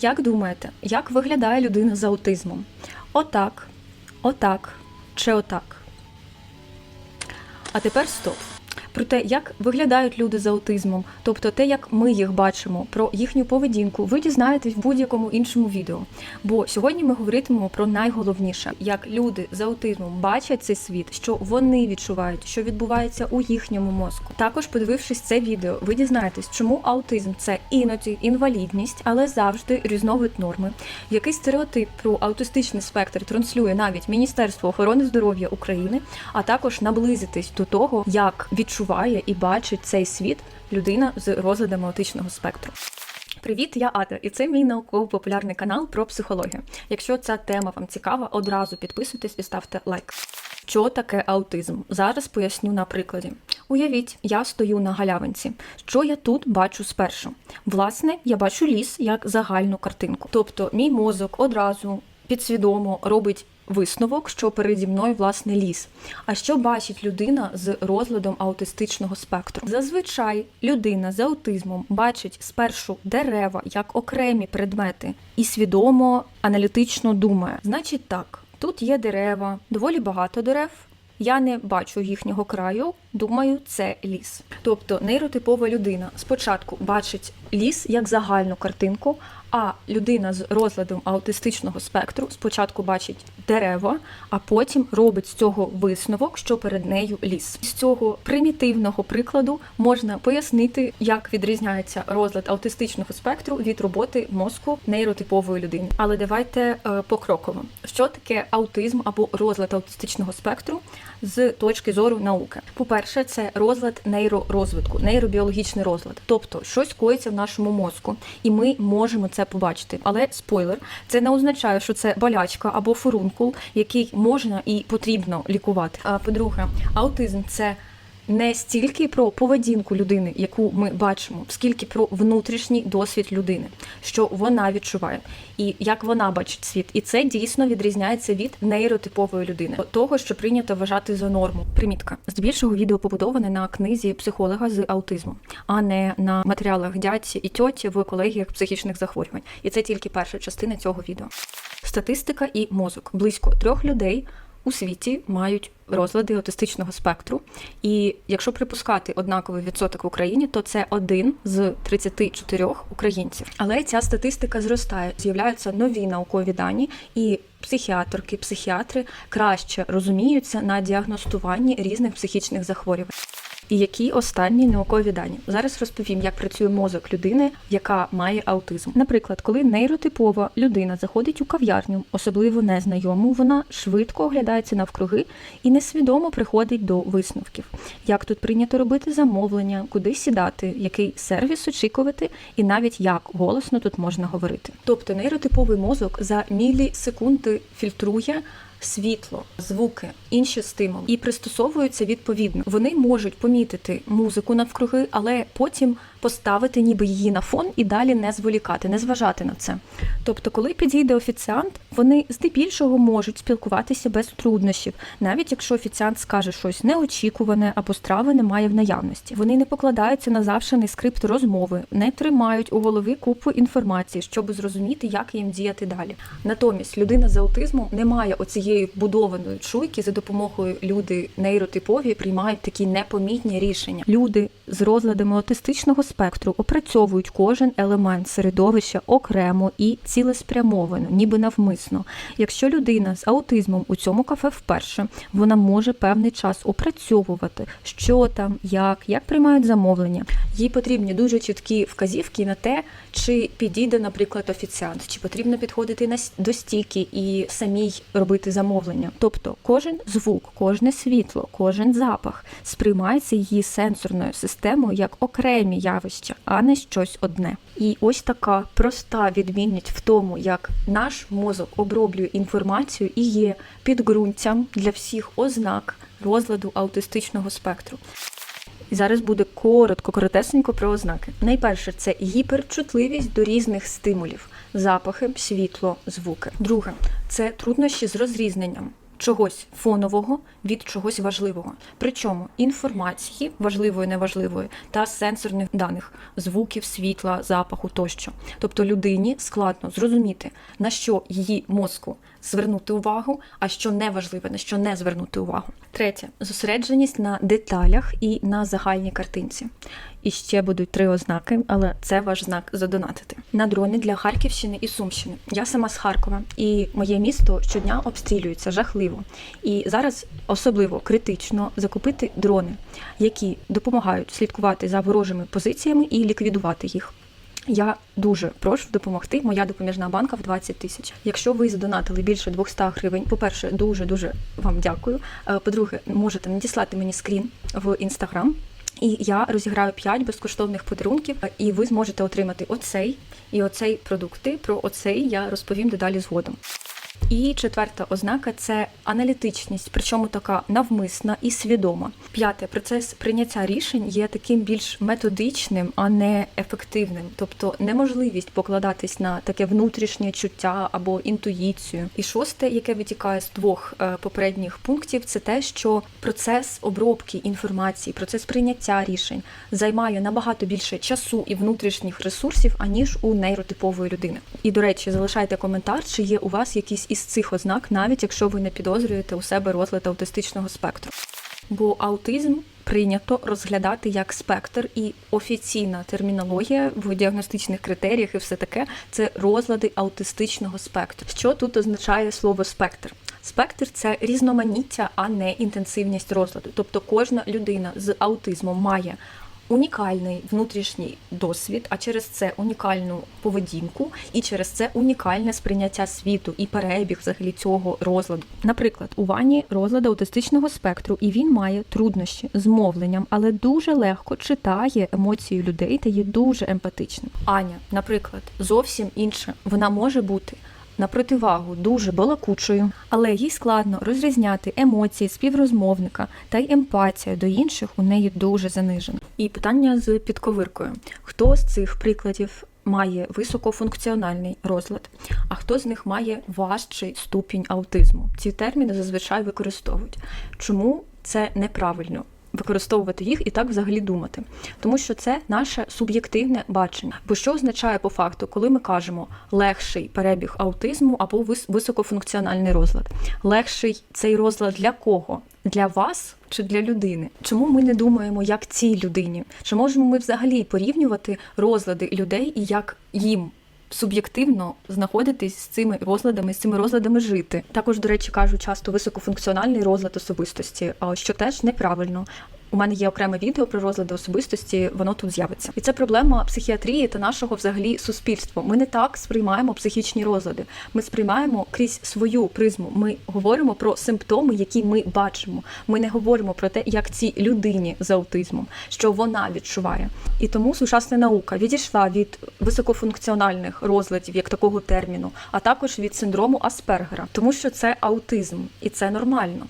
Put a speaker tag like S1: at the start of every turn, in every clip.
S1: Як думаєте, як виглядає людина з аутизмом? Отак, отак чи отак? А тепер стоп. Про те, як виглядають люди з аутизмом, тобто те, як ми їх бачимо, про їхню поведінку, ви дізнаєтесь в будь-якому іншому відео. Бо сьогодні ми говоритимемо про найголовніше, як люди з аутизмом бачать цей світ, що вони відчувають, що відбувається у їхньому мозку. Також, подивившись це відео, ви дізнаєтесь, чому аутизм це іноді інвалідність, але завжди різновид норми, який стереотип про аутистичний спектр транслює навіть Міністерство охорони здоров'я України, а також наблизитись до того, як відчуває і бачить цей світ людина з розладами аутичного спектру. Привіт, я Ада, і це мій науково-популярний канал про психологію. Якщо ця тема вам цікава, одразу підписуйтесь і ставте лайк. Що таке аутизм? Зараз поясню на прикладі. Уявіть, я стою на галявинці. Що я тут бачу спершу? Власне, я бачу ліс як загальну картинку. Тобто, мій мозок одразу підсвідомо робить висновок, що переді мною власне ліс. А що бачить людина з розладом аутистичного спектру? Зазвичай людина з аутизмом бачить спершу дерева як окремі предмети і свідомо аналітично думає. Значить, так, тут є дерева, доволі багато дерев. Я не бачу їхнього краю, думаю, це ліс. Тобто нейротипова людина спочатку бачить ліс як загальну картинку, а людина з розладом аутистичного спектру спочатку бачить дерева, а потім робить з цього висновок, що перед нею ліс. З цього примітивного прикладу можна пояснити, як відрізняється розлад аутистичного спектру від роботи мозку нейротипової людини. Але давайте е, покроково. Що таке аутизм або розлад аутистичного спектру з точки зору науки? По-перше, це розлад нейророзвитку, нейробіологічний розлад, тобто щось коїться в нашому мозку, і ми можемо це побачити. Але спойлер, це не означає, що це болячка або фурункул, який можна і потрібно лікувати. А по-друге, аутизм це не стільки про поведінку людини, яку ми бачимо, скільки про внутрішній досвід людини, що вона відчуває, і як вона бачить світ. І це дійсно відрізняється від нейротипової людини, того, що прийнято вважати за норму. Примітка здебільшого відео побудоване на книзі психолога з аутизму, а не на матеріалах дядьці і тьоті в колегіях психічних захворювань. І це тільки перша частина цього відео. Статистика і мозок близько трьох людей у світі мають розлади аутистичного спектру. І якщо припускати однаковий відсоток в Україні, то це один з 34 українців. Але ця статистика зростає. З'являються нові наукові дані, і психіаторки, психіатри краще розуміються на діагностуванні різних психічних захворювань. І які останні наукові дані зараз розповім, як працює мозок людини, яка має аутизм. Наприклад, коли нейротипова людина заходить у кав'ярню, особливо незнайому, вона швидко оглядається навкруги і несвідомо приходить до висновків, як тут прийнято робити замовлення, куди сідати, який сервіс очікувати, і навіть як голосно тут можна говорити. Тобто нейротиповий мозок за мілісекунди фільтрує світло, звуки, інші стимули і пристосовуються відповідно. Вони можуть помітити музику навкруги, але потім поставити ніби її на фон і далі не зволікати, не зважати на це. Тобто, коли підійде офіціант, вони здебільшого можуть спілкуватися без труднощів, навіть якщо офіціант скаже щось неочікуване або страви немає в наявності. Вони не покладаються на завшений скрипт розмови, не тримають у голові купу інформації, щоб зрозуміти, як їм діяти далі. Натомість людина з аутизмом не має оцієї будованої чуйки, за допомогою люди нейротипові приймають такі непомітні рішення. Люди з розладами аутистичного спектру опрацьовують кожен елемент середовища окремо і цілеспрямовано, ніби навмисно. Якщо людина з аутизмом у цьому кафе вперше, вона може певний час опрацьовувати, що там, як, як приймають замовлення. Їй потрібні дуже чіткі вказівки на те, чи підійде, наприклад, офіціант, чи потрібно підходити на до стійки і самій робити замовлення. Тобто кожен звук, кожне світло, кожен запах сприймається її сенсорною системою як окремі явища, а не щось одне. І ось така проста відмінність в тому, як наш мозок оброблює інформацію і є підґрунтям для всіх ознак розладу аутистичного спектру. І зараз буде коротко, коротесенько про ознаки. Найперше це гіперчутливість до різних стимулів: запахи, світло, звуки. Друге це труднощі з розрізненням. Чогось фонового від чогось важливого. Причому інформації важливої, неважливої, та сенсорних даних, звуків, світла, запаху тощо. Тобто людині складно зрозуміти, на що її мозку звернути увагу, а що неважливе, на що не звернути увагу. Третє зосередженість на деталях і на загальній картинці. І ще будуть три ознаки, але це ваш знак задонатити. На дрони для Харківщини і Сумщини. Я сама з Харкова, і моє місто щодня обстрілюється жахливо. І зараз особливо критично закупити дрони, які допомагають слідкувати за ворожими позиціями і ліквідувати їх. Я дуже прошу допомогти. Моя допоміжна банка в 20 тисяч. Якщо ви задонатили більше 200 гривень, по-перше, дуже дуже вам дякую. Е, По-друге, можете надіслати мені скрін в інстаграм. І я розіграю 5 безкоштовних подарунків, е, і ви зможете отримати оцей і оцей продукти. Про оцей я розповім дедалі згодом. І четверта ознака це аналітичність, причому така навмисна і свідома. П'яте процес прийняття рішень є таким більш методичним, а не ефективним, тобто неможливість покладатись на таке внутрішнє чуття або інтуїцію. І шосте, яке витікає з двох е, попередніх пунктів, це те, що процес обробки інформації, процес прийняття рішень займає набагато більше часу і внутрішніх ресурсів, аніж у нейротипової людини. І до речі, залишайте коментар, чи є у вас якісь із цих ознак, навіть якщо ви не підозрюєте у себе розлад аутистичного спектру. Бо аутизм прийнято розглядати як спектр, і офіційна термінологія в діагностичних критеріях і все таке це розлади аутистичного спектру. Що тут означає слово спектр? Спектр це різноманіття, а не інтенсивність розладу. Тобто кожна людина з аутизмом має унікальний внутрішній досвід, а через це унікальну поведінку, і через це унікальне сприйняття світу і перебіг взагалі цього розладу. Наприклад, у Вані розлад аутистичного спектру, і він має труднощі з мовленням, але дуже легко читає емоції людей та є дуже емпатичним. Аня, наприклад, зовсім інше. Вона може бути на противагу дуже балакучою, але їй складно розрізняти емоції співрозмовника та й емпатія до інших у неї дуже занижена. І питання з підковиркою: хто з цих прикладів має високофункціональний розлад, а хто з них має важчий ступінь аутизму? Ці терміни зазвичай використовують. Чому це неправильно? Використовувати їх і так взагалі думати, тому що це наше суб'єктивне бачення. Бо що означає по факту, коли ми кажемо легший перебіг аутизму або вис- високофункціональний розлад? Легший цей розлад для кого? Для вас чи для людини? Чому ми не думаємо, як цій людині? Чи можемо ми взагалі порівнювати розлади людей і як їм суб'єктивно знаходитись з цими розладами, з цими розладами жити. Також, до речі, кажуть часто високофункціональний розлад особистості, що теж неправильно. У мене є окреме відео про розлади особистості, воно тут з'явиться. І це проблема психіатрії та нашого взагалі суспільства. Ми не так сприймаємо психічні розлади. Ми сприймаємо крізь свою призму. Ми говоримо про симптоми, які ми бачимо. Ми не говоримо про те, як цій людині з аутизмом, що вона відчуває. І тому сучасна наука відійшла від високофункціональних розладів, як такого терміну, а також від синдрому Аспергера, тому що це аутизм, і це нормально.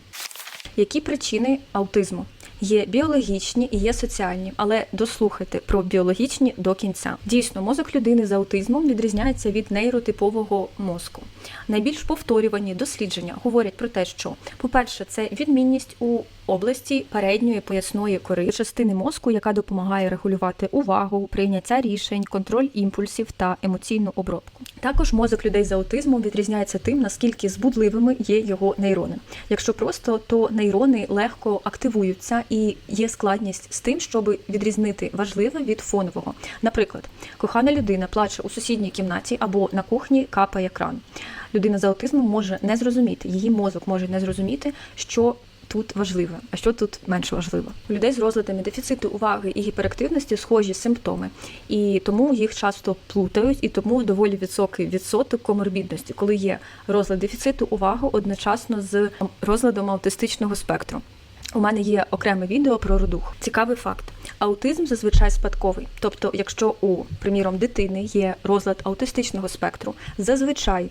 S1: Які причини аутизму? Є біологічні і є соціальні, але дослухайте про біологічні до кінця. Дійсно, мозок людини з аутизмом відрізняється від нейротипового мозку. Найбільш повторювані дослідження говорять про те, що, по-перше, це відмінність у області передньої поясної кори частини мозку, яка допомагає регулювати увагу, прийняття рішень, контроль імпульсів та емоційну обробку. Також мозок людей з аутизмом відрізняється тим, наскільки збудливими є його нейрони. Якщо просто, то нейрони легко активуються і є складність з тим, щоб відрізнити важливе від фонового. Наприклад, кохана людина плаче у сусідній кімнаті або на кухні капає кран. Людина з аутизмом може не зрозуміти, її мозок може не зрозуміти, що тут важливе, а що тут менш важливо. У людей з розладами дефіциту уваги і гіперактивності схожі симптоми, і тому їх часто плутають, і тому доволі високий відсоток коморбідності, коли є розлад дефіциту уваги одночасно з розладом аутистичного спектру. У мене є окреме відео про родух. Цікавий факт: аутизм зазвичай спадковий. Тобто, якщо у, приміром, дитини є розлад аутистичного спектру, зазвичай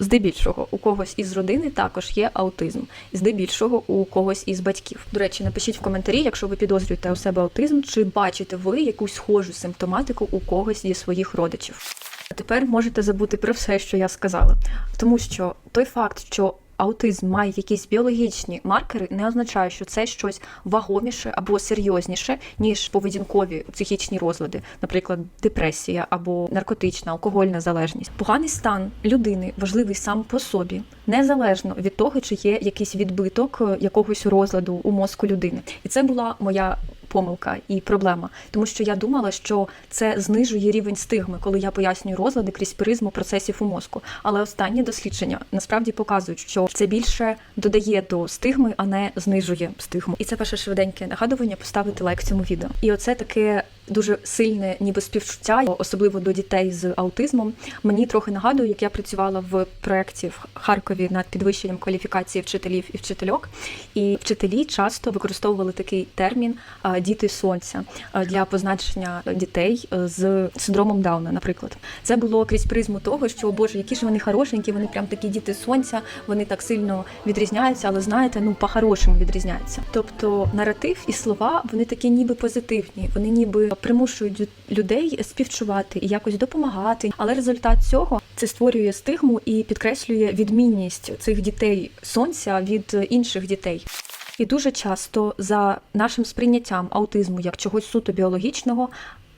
S1: Здебільшого у когось із родини також є аутизм, здебільшого у когось із батьків. До речі, напишіть в коментарі, якщо ви підозрюєте у себе аутизм, чи бачите ви якусь схожу симптоматику у когось зі своїх родичів. Тепер можете забути про все, що я сказала, тому що той факт, що аутизм має якісь біологічні маркери, не означає, що це щось вагоміше або серйозніше, ніж поведінкові психічні розлади, наприклад, депресія або наркотична, алкогольна залежність. Поганий стан людини важливий сам по собі, незалежно від того, чи є якийсь відбиток е, якогось розладу у мозку людини. І це була моя помилка і проблема, тому що я думала, що це знижує рівень стигми, коли я пояснюю розлади крізь призму процесів у мозку. Але останні дослідження насправді показують, що це більше додає до стигми, а не знижує стигму. І це перше швиденьке нагадування поставити лайк цьому відео. І оце таке дуже сильне, ніби співчуття, особливо до дітей з аутизмом. Мені трохи нагадує, як я працювала в проєкті в Харкові над підвищенням кваліфікації вчителів і вчительок. І вчителі часто використовували такий термін діти сонця для позначення дітей е, з синдромом Дауна, наприклад. Це було крізь призму того, що боже, які ж вони хорошенькі, вони прям такі діти сонця, вони так сильно відрізняються, але знаєте, ну по-хорошому відрізняються. Тобто наратив і слова вони такі ніби позитивні, вони ніби примушують людей співчувати і якось допомагати. Але результат цього це створює стигму і підкреслює відмінність цих дітей сонця від інших дітей. І дуже часто за нашим сприйняттям аутизму як чогось суто біологічного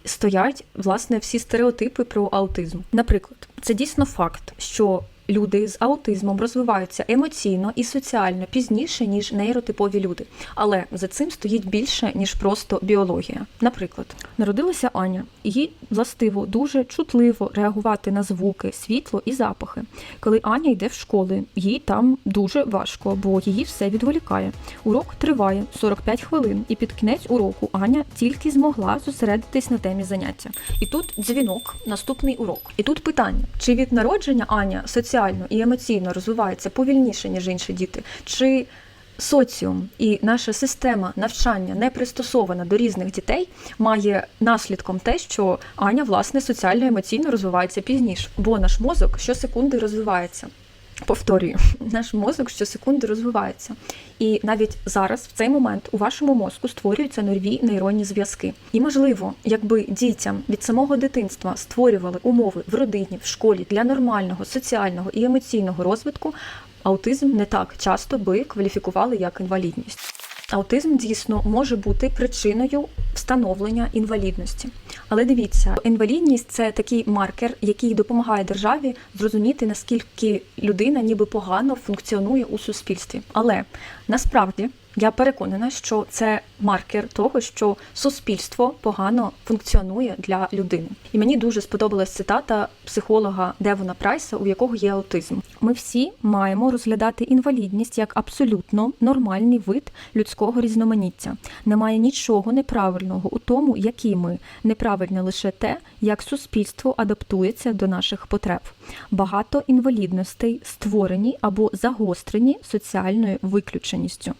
S1: стоять власне всі стереотипи про аутизм. Наприклад, це дійсно факт, що люди з аутизмом розвиваються емоційно і соціально пізніше, ніж нейротипові люди. Але за цим стоїть більше, ніж просто біологія. Наприклад, народилася Аня, їй властиво дуже чутливо реагувати на звуки, світло і запахи. Коли Аня йде в школи, їй там дуже важко, бо її все відволікає. Урок триває 45 хвилин, і під кінець уроку Аня тільки змогла зосередитись на темі заняття. І тут дзвінок, наступний урок. І тут питання: чи від народження Аня соціально і емоційно розвивається повільніше, ніж інші діти, чи соціум і наша система навчання не пристосована до різних дітей, має наслідком те, що Аня власне соціально емоційно розвивається пізніше, бо наш мозок щосекунди розвивається. Повторюю, наш мозок щосекунди розвивається. І навіть зараз, в цей момент, у вашому мозку створюються нові нейронні зв'язки. І можливо, якби дітям від самого дитинства створювали умови в родині, в школі для нормального соціального і емоційного розвитку, аутизм не так часто би кваліфікували як інвалідність. Аутизм дійсно може бути причиною встановлення інвалідності. Але дивіться, інвалідність це такий маркер, який допомагає державі зрозуміти, наскільки людина ніби погано функціонує у суспільстві. Але насправді я переконана, що це маркер того, що суспільство погано функціонує для людини. І мені дуже сподобалась цитата психолога Девона Прайса, у якого є аутизм. Ми всі маємо розглядати інвалідність як абсолютно нормальний вид людського різноманіття. Немає нічого неправильного у тому, які ми неправильне лише те, як суспільство адаптується до наших потреб. Багато інвалідностей створені або загострені соціальною виключеністю.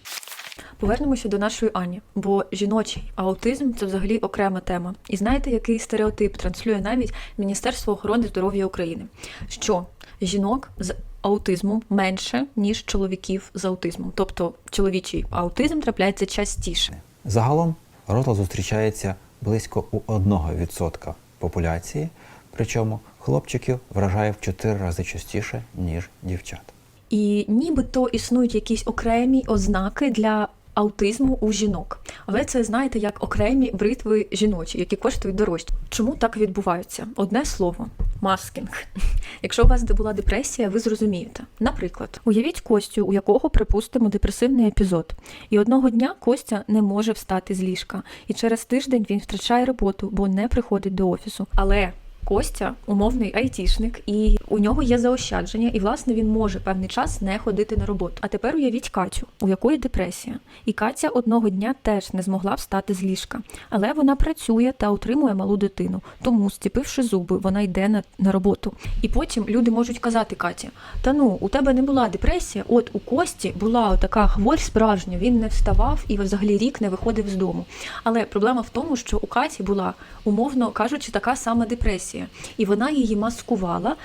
S1: Повернемося до нашої Ані, бо жіночий аутизм це взагалі окрема тема. І знаєте, який стереотип транслює навіть Міністерство охорони здоров'я України? Що жінок з аутизмом менше, ніж чоловіків з аутизмом. Тобто чоловічий аутизм трапляється частіше.
S2: Загалом розлад зустрічається близько у 1% популяції, причому хлопчиків вражає в 4 рази частіше, ніж дівчат.
S1: І нібито існують якісь окремі ознаки для аутизму у жінок. Але це знаєте як окремі бритви жіночі, які коштують дорожче. Чому так відбувається? Одне слово маскінг. Якщо у вас була депресія, ви зрозумієте. Наприклад, уявіть Костю, у якого припустимо депресивний епізод, і одного дня Костя не може встати з ліжка, і через тиждень він втрачає роботу, бо не приходить до офісу. Але Костя умовний айтішник, і у нього є заощадження, і власне він може певний час не ходити на роботу. А тепер уявіть Катю, у якої депресія. І Катя одного дня теж не змогла встати з ліжка, але вона працює та утримує малу дитину. Тому, стіпивши зуби, вона йде на, на роботу. І потім люди можуть казати Каті: та ну, у тебе не була депресія, от у Кості була така хворь справжня, він не вставав і взагалі рік не виходив з дому. Але проблема в тому, що у Каті була, умовно кажучи, така сама депресія, і вона її маскувала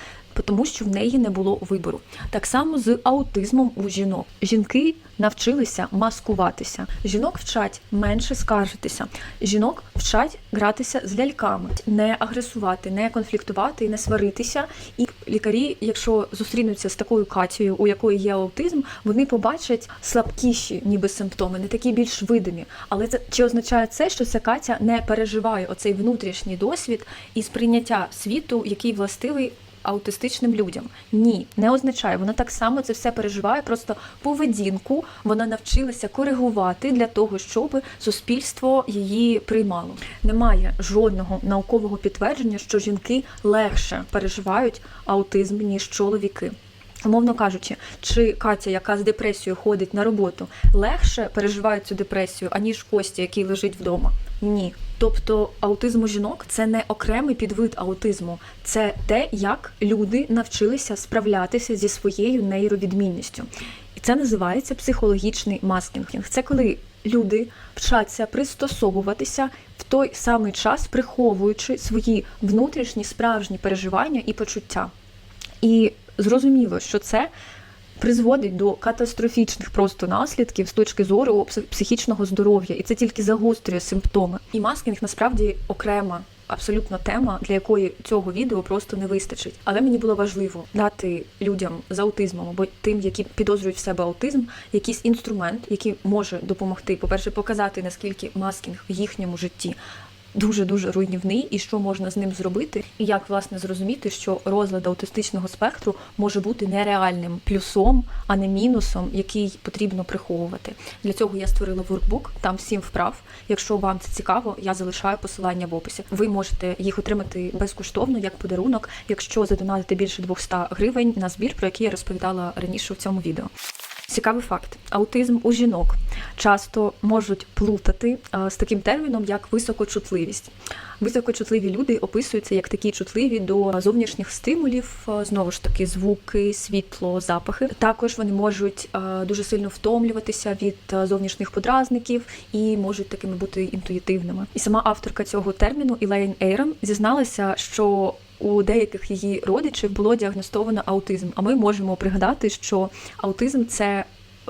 S1: тому що в неї не було вибору. Так само з аутизмом у жінок. Жінки навчилися маскуватися. Жінок вчать менше скаржитися. Жінок вчать гратися з ляльками, не агресувати, не конфліктувати не сваритися. І лікарі, якщо зустрінуться з такою Катєю, у якої є аутизм, вони побачать слабкіші, ніби симптоми, не такі більш видимі. Але це чи означає це, що ця Катя не переживає оцей внутрішній досвід і сприйняття світу, який властивий аутистичним людям. Ні, не означає. Вона так само це все переживає. Просто поведінку вона навчилася коригувати для того, щоб суспільство її приймало. Немає жодного наукового підтвердження, що жінки легше переживають аутизм ніж чоловіки. Умовно кажучи, чи Катя, яка з депресією ходить на роботу, легше переживає цю депресію, аніж Костя, який лежить вдома? Ні. Тобто аутизм у жінок це не окремий підвид аутизму, це те, як люди навчилися справлятися зі своєю нейровідмінністю. І це називається психологічний маскінг. Це коли люди вчаться пристосовуватися в той самий час, приховуючи свої внутрішні справжні переживання і почуття. І зрозуміло, що це призводить до катастрофічних просто наслідків з точки зору пси- психічного здоров'я, і це тільки загострює симптоми. І маскінг насправді окрема. Абсолютно тема, для якої цього відео просто не вистачить. Але мені було важливо дати людям з аутизмом або тим, які підозрюють в себе аутизм, якийсь інструмент, який може допомогти, по-перше, показати наскільки маскінг в їхньому житті дуже дуже руйнівний, і що можна з ним зробити, і як власне зрозуміти, що розлад аутистичного спектру може бути нереальним плюсом, а не мінусом, який потрібно приховувати. Для цього я створила воркбук, там сім вправ. Якщо вам це цікаво, я залишаю посилання в описі. Ви можете їх отримати безкоштовно як подарунок, якщо задонатите більше 200 гривень на збір, про який я розповідала раніше в цьому відео. Цікавий факт: аутизм у жінок часто можуть плутати а, з таким терміном, як високочутливість. Високочутливі люди описуються як такі чутливі до зовнішніх стимулів, а, знову ж таки, звуки, світло, запахи. Також вони можуть а, дуже сильно втомлюватися від зовнішніх подразників і можуть такими бути інтуїтивними. І сама авторка цього терміну Ілейн Ейрон зізналася, що у деяких її родичів було діагностовано аутизм. А ми можемо пригадати, що аутизм це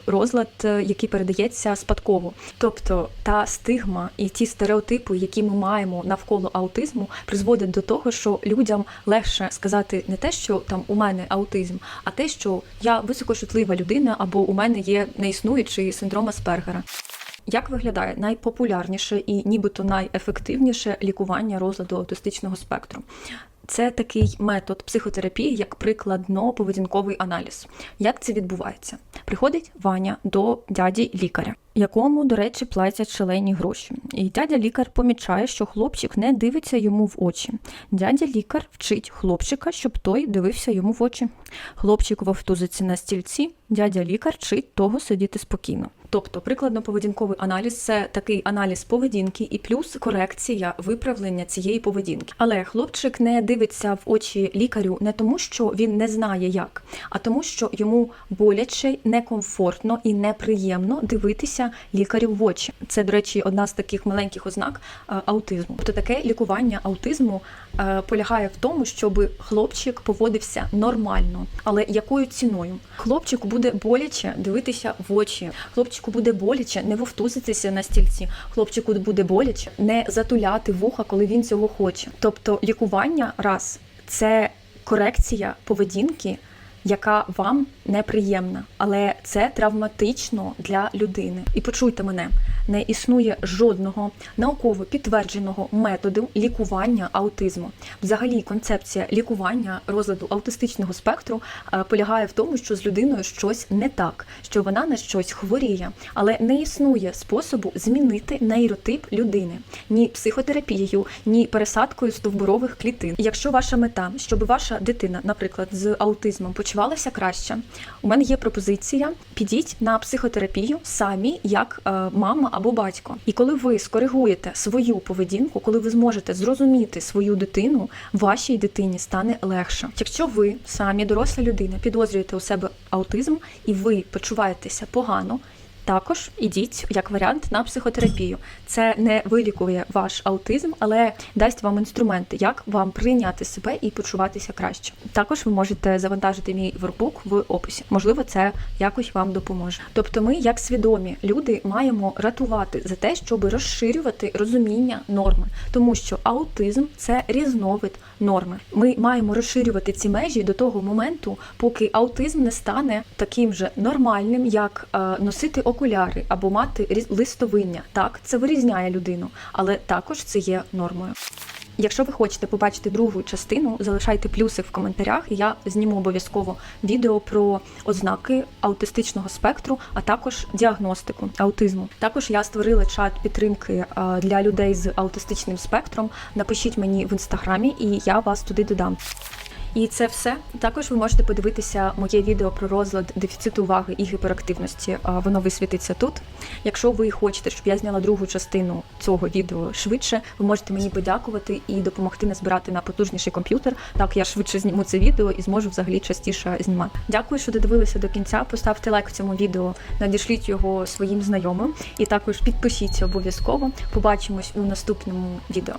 S1: розлад, е, який передається спадково. Тобто та стигма і ті стереотипи, які ми маємо навколо аутизму, призводять до того, що людям легше сказати не те, що там у мене аутизм, а те, що я високочутлива людина, або у мене є неіснуючий синдром Аспергера. Як виглядає найпопулярніше і нібито найефективніше лікування розладу аутистичного спектру? Це такий метод психотерапії, як прикладно-поведінковий аналіз. Як це відбувається? Приходить Ваня до дяді лікаря, якому, до речі, платять шалені гроші. І дядя лікар помічає, що хлопчик не дивиться йому в очі. Дядя лікар вчить хлопчика, щоб той дивився йому в очі. Хлопчик вовтузиться на стільці, дядя лікар вчить того сидіти спокійно. Тобто, прикладно-поведінковий аналіз це такий аналіз поведінки і плюс корекція виправлення цієї поведінки. Але хлопчик не дивиться в очі лікарю не тому, що він не знає як, а тому, що йому боляче, некомфортно і неприємно дивитися лікарю в очі. Це, до речі, одна з таких маленьких ознак е, аутизму. Тобто таке лікування аутизму е, полягає в тому, щоб хлопчик поводився нормально, але якою ціною? Хлопчику буде боляче дивитися в очі. Хлопчику буде боляче не вовтузитися на стільці. Хлопчику буде боляче не затуляти вуха, коли він цього хоче. Тобто лікування раз це корекція поведінки. Яка вам неприємна, але це травматично для людини. І почуйте мене, не існує жодного науково підтвердженого методу лікування аутизму. Взагалі, концепція лікування розладу аутистичного спектру е, полягає в тому, що з людиною щось не так, що вона на щось хворіє, але не існує способу змінити нейротип людини ні психотерапією, ні пересадкою стовбурових клітин. Якщо ваша мета, щоб ваша дитина, наприклад, з аутизмом почувалася краще, у мене є пропозиція: підіть на психотерапію самі, як е, мама або батько. І коли ви скоригуєте свою поведінку, коли ви зможете зрозуміти свою дитину, вашій дитині стане легше. Якщо ви самі доросла людина підозрюєте у себе аутизм і ви почуваєтеся погано. Також ідіть як варіант на психотерапію. Це не вилікує ваш аутизм, але дасть вам інструменти, як вам прийняти себе і почуватися краще. Також ви можете завантажити мій воркбук в описі. Можливо, це якось вам допоможе. Тобто, ми, як свідомі люди, маємо ратувати за те, щоб розширювати розуміння норми, тому що аутизм це різновид норми. Ми маємо розширювати ці межі до того моменту, поки аутизм не стане таким же нормальним, як е, носити окуляри або мати листовиння. Так, це вирізняє людину, але також це є нормою. Якщо ви хочете побачити другу частину, залишайте плюси в коментарях. Я зніму обов'язково відео про ознаки аутистичного спектру, а також діагностику аутизму. Також я створила чат підтримки е, для людей з аутистичним спектром. Напишіть мені в інстаграмі, і я вас туди додам. І це все. Також ви можете подивитися моє відео про розлад дефіциту уваги і гіперактивності. Воно висвітиться тут. Якщо ви хочете, щоб я зняла другу частину цього відео швидше, ви можете мені подякувати і допомогти назбирати на потужніший комп'ютер. Так я швидше зніму це відео і зможу взагалі частіше знімати. Дякую, що додивилися до кінця. Поставте лайк цьому відео, надішліть його своїм знайомим, і також підпишіться обов'язково. Побачимось у наступному відео.